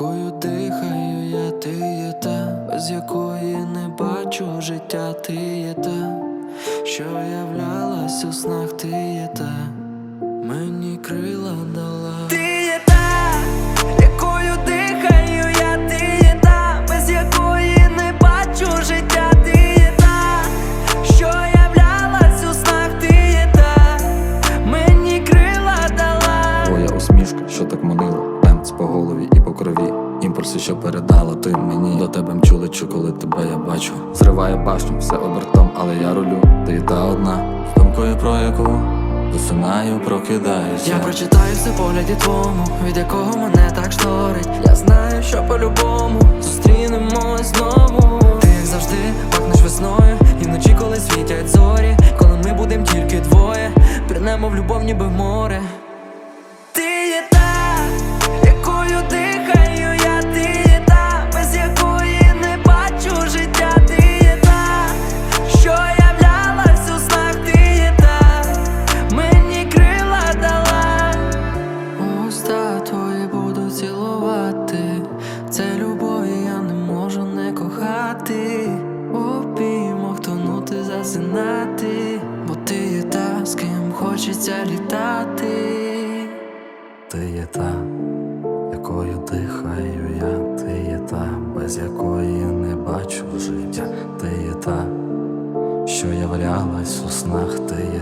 якою дихаю я, ти є та, без якої не бачу життя, ти є та, що являлась у снах, ти є та, мені крила дала. Що передала ти мені До тебе мчу лечу, коли тебе я бачу Зриває башню, все обертом, але я рулю Ти та одна, з думкою про яку Засинаю, прокидаюся Я прочитаю все погляді твому, від якого мене так шторить. Я знаю, що по-любому зустрінемось знову. Ти як завжди пахнеш весною, і вночі, коли світять зорі, коли ми будем тільки двоє, пірнемо в любов, ніби море. Засинати, бо ти є та, з ким хочеться літати. Ти є та, якою дихаю я, ти є та, без якої не бачу життя, ти є та, що являлась у снах, ти є